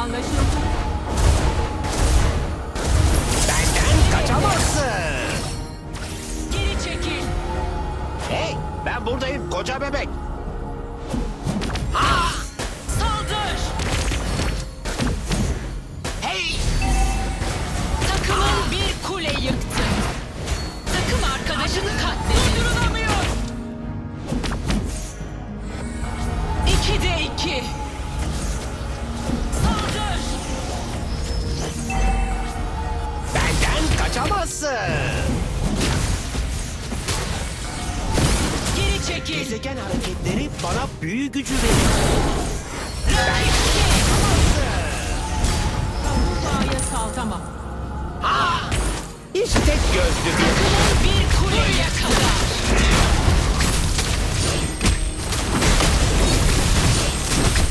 Anlaşıldı. Benden kaçamazsın. Geri çekil. Hey, ben buradayım koca bebek. Saldır. Hey, Takımın bir kule yıktı. Takım arkadaşını katledildi. Durdurulamıyor. İki de iki. Kaçamazsın. Geri çekil. Gezegen hareketleri bana büyü gücü Bu sahaya saltamam. İşte tek gözlü bir. Kule yakala.